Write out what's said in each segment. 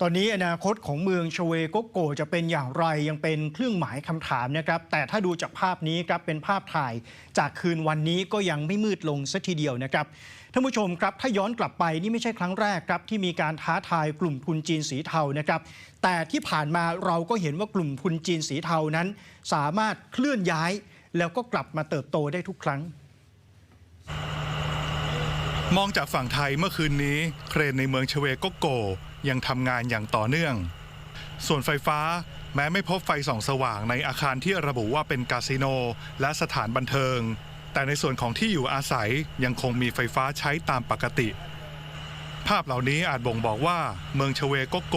ตอนนี้อนาคตของเมืองชเวโกโกจะเป็นอย่างไรยังเป็นเครื่องหมายคำถามนะครับ แต่ถ้าดูจากภาพนี้ครับเป็นภาพถ่ายจากคืนวันนี้ก็ยังไม่มืดลงสัทีเดียวนะครับท่านผู้ชมครับถ้าย้อนกลับไปนี่ไม่ใช่ครั้งแรกครับที่มีการท้าทายกลุ่มทุนจีนสีเทานะครับ แต่ที่ผ่านมาเราก็เห็นว่ากลุ่มทุนจีนสีเทานั้น สามารถเคลื่อนย้าย แล้วก็กลับมาเติบโตได้ทุกครั้งมองจากฝั่งไทยเมื่อคืนนี้ เครนในเมืองชเวโกโก ยังทำงานอย่างต่อเนื่อง ส่วนไฟฟ้าแม้ไม่พบไฟส่องสว่างในอาคารที่ระบุว่าเป็นคาสิโนและสถานบันเทิง แต่ในส่วนของที่อยู่อาศัยยังคงมีไฟฟ้าใช้ตามปกติ ภาพเหล่านี้อาจบ่งบอกว่าเมืองชเวโกโก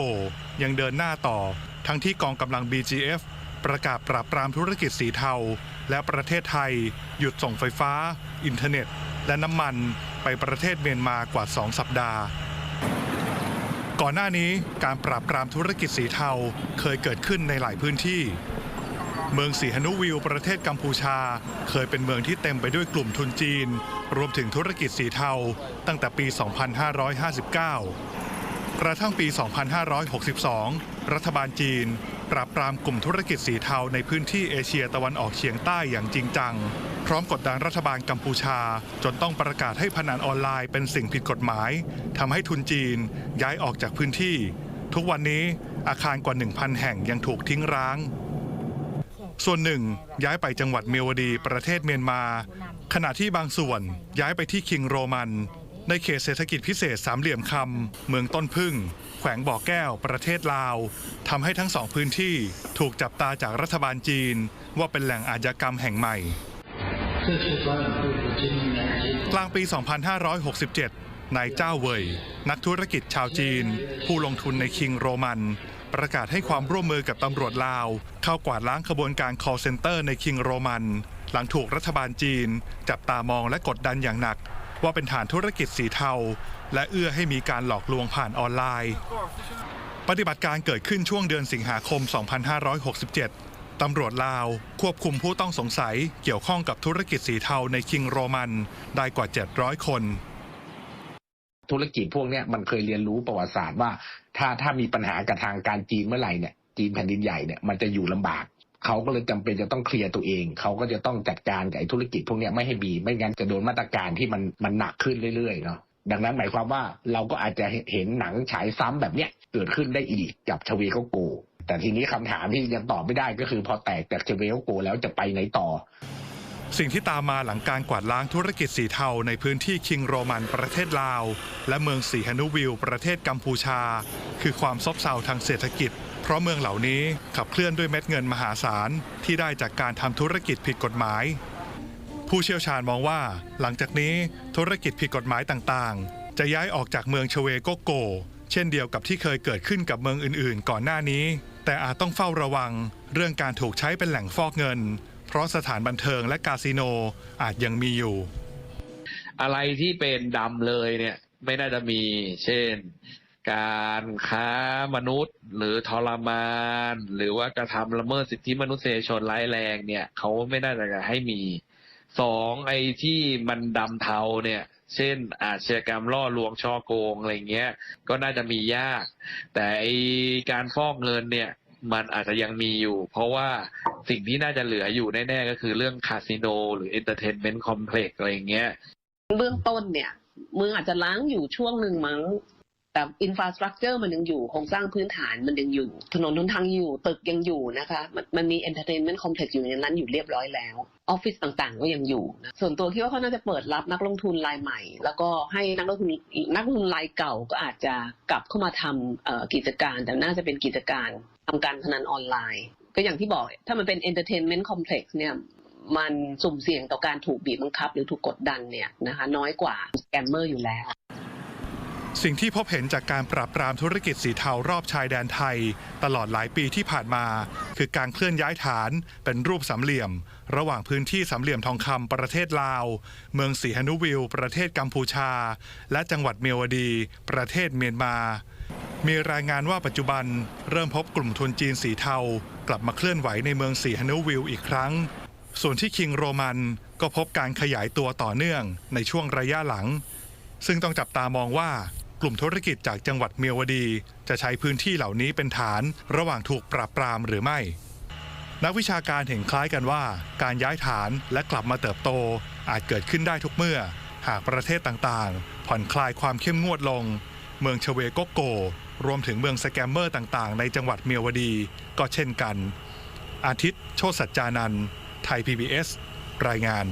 ยังเดินหน้าต่อ ทั้งที่กองกำลัง BGF ประกาศปราบปรามธุรกิจสีเทา และประเทศไทย หยุดส่งไฟฟ้า อินเทอร์เน็ต และน้ำมันไปประเทศเมียนมากว่า 2 สัปดาห์ ก่อนหน้านี้การปราบปรามธุรกิจสีเทาเคยเกิดขึ้นในหลายพื้นที่ เมืองสีหนุวิวประเทศกัมพูชา เคยเป็นเมืองที่เต็มไปด้วยกลุ่มทุนจีน รวมถึงธุรกิจสีเทาตั้งแต่ปี 2559 กระทั่งปี 2562 รัฐบาลจีน ปราบปรามกลุ่มธุรกิจสีเทาในพื้นที่เอเชียตะวันออกเฉียงใต้อย่างจริงจัง พร้อมกดดันรัฐบาลกัมพูชา จนต้องประกาศให้พนันออนไลน์เป็นสิ่งผิดกฎหมายทำให้ทุนจีนย้ายออกจากพื้นที่ ทุกวันนี้อาคารกว่า 1,000 แห่งยังถูกทิ้งร้าง ส่วนหนึ่งย้ายไปจังหวัดเมียวดีประเทศเมียนมา ขณะที่บางส่วนย้ายไปที่คิงโรมัน ในเขตเศรษฐกิจพิเศษสามเหลี่ยมคำเมืองต้นพึ่ง แขวงบ่อแก้ว ประเทศลาวทำให้ทั้งสองพื้นที่ถูกจับตาจากรัฐบาลจีน ว่าเป็นแหล่งอาชญากรรมแห่งใหม่ กลางปี 2567 นายเจ้าเว่ยนักธุรกิจชาวจีน ผู้ลงทุนในคิงโรมันประกาศให้ความร่วมมือกับตำรวจลาว เข้ากวาดล้างขบวนการ call center ในคิงโรมัน หลังถูกรัฐบาลจีน จับตามองและกดดันอย่างหนัก ว่าเป็นฐานธุรกิจสีเทา และเอื้อให้มีการหลอกลวงผ่านออนไลน์ ปฏิบัติการเกิดขึ้นช่วงเดือนสิงหาคม 2567 ตำรวจลาว ควบคุมผู้ต้องสงสัยเกี่ยวข้องกับธุรกิจสีเทาในคิงโรมันได้กว่า 700 คนธุรกิจพวกนี้มันเคยเรียนรู้ประวัติศาสตร์ว่า ถ้าถ้ามีปัญหากับทางการจีนเมื่อไหร่เนี่ยจีนแผ่นดินใหญ่เนี่ยมันจะอยู่ลำบาก เขาก็เลยจำเป็นจะต้องเคลียร์ตัวเอง เขาก็จะต้องจัดการกับธุรกิจพวกนี้ไม่ให้มีไม่งั้นจะโดนมาตรการที่มันมันหนักขึ้นเรื่อยๆเนาะดังนั้นหมายความว่าเราก็อาจจะเห็นหนังฉายซ้ำแบบเนี้ยเกิดขึ้นได้อีกกับชเวโกโก แต่ทีนี้คำถามที่ยังตอบไม่ได้ก็คือพอแตกจากชเวโกโกแล้วจะไปไหนต่อ สิ่งที่ตามมาหลังการกวาดล้างธุรกิจสีเทาในพื้นที่คิงโรมันประเทศลาว และเมืองสีฮนุวิลประเทศกัมพูชา คือความซบเซาทางเศรษฐกิจ เพราะเมืองเหล่านี้ขับเคลื่อนด้วยเม็ดเงินมหาศาลที่ได้จากการทำธุรกิจผิดกฎหมาย ผู้เชี่ยวชาญมองว่า หลังจากนี้ธุรกิจผิดกฎหมายต่างๆ จะย้ายออกจากเมืองชเวโกโก เช่นเดียวกับที่เคยเกิดขึ้นกับเมืองอื่นๆ ก่อนหน้านี้ แต่อาจต้องเฝ้าระวังเรื่องการถูกใช้เป็นแหล่งฟอกเงิน เพราะสถานบันเทิงและคาสิโนอาจยังมีอยู่ อะไรที่เป็นดำเลยเนี่ยไม่น่าจะมี เช่น การค้ามนุษย์ หรือทรมาน หรือว่ากระทำละเมิดสิทธิมนุษยชนร้ายแรงเนี่ยเขาไม่น่าจะให้มีสองไอ้ที่มันดำเทาเนี่ย เช่น อาชญากรรมล่อลวงช่อโกงอะไรเงี้ย ก็น่าจะมียาก แต่ไอ้การฟอกเงินเนี่ยมันอาจจะยังมีอยู่ เพราะว่าสิ่งที่น่าจะเหลืออยู่แน่ๆก็คือเรื่องคาสิโนหรือเอนเตอร์เทนเมนต์คอมเพล็กซ์อะไรเงี้ย เบื้องต้นเนี่ยมืองอาจจะล้างอยู่ช่วงหนึ่งมั้ง แต่อินฟราสตรักเจอร์มันยังอยู่โครงสร้างพื้นฐานมันยังอยู่ ถนนทุนทางอยู่ ตึกยังอยู่นะคะ มันมันมีเอนเตอร์เทนเมนต์คอมเพล็กซ์อยู่ในนั้นอยู่เรียบร้อยแล้วออฟฟิศต่างๆ ก็ยังอยู่นะส่วนตัวคิดว่าเขาน่าจะเปิดรับนักลงทุนรายใหม่ แล้วก็ให้นักลงทุนนักลงทุนรายเก่าก็อาจจะกลับเข้ามาทำกิจการ แต่น่าจะเป็นกิจการทำการพนันออนไลน์ ก็อย่างที่บอกถ้ามันเป็นเอนเตอร์เทนเมนต์คอมเพล็กซ์เนี่ยมันสุ่มเสี่ยงต่อการถูกบีบบังคับหรือถูกกดดันเนี่ยนะคะน้อยกว่าสแกมเมอร์อยู่แล้ว สิ่งที่พบเห็นจากการปราบปรามธุรกิจสีเทารอบชายแดนไทย ตลอดหลายปีที่ผ่านมา คือการเคลื่อนย้ายฐานเป็นรูปสามเหลี่ยม ระหว่างพื้นที่สามเหลี่ยมทองคำประเทศลาว เมืองสีหนุวิลประเทศกัมพูชา และจังหวัดเมียวดี ประเทศเมียนมา มีรายงานว่าปัจจุบัน เริ่มพบกลุ่มทุนจีนสีเทากลับมาเคลื่อนไหวในเมืองสีฮนุวิลอีกครั้ง ส่วนที่คิงโรมันก็พบการขยายตัวต่อเนื่องในช่วงระยะหลัง ซึ่งต้องจับตามองว่า กลุ่มธุรกิจจากจังหวัดเมียวดี จะใช้พื้นที่เหล่านี้เป็นฐานระหว่างถูกปราบปรามหรือไม่ นักวิชาการเห็นคล้ายกันว่า การย้ายฐานและกลับมาเติบโต อาจเกิดขึ้นได้ทุกเมื่อ หากประเทศต่างๆ ผ่อนคลายความเข้มงวดลง เมืองชเวโกโก รวมถึงเมืองสแกมเมอร์ต่างๆ ในจังหวัดเมียวดี ก็เช่นกัน อาทิตย์ โชติสัจจานันท์ไทย PBS รายงาน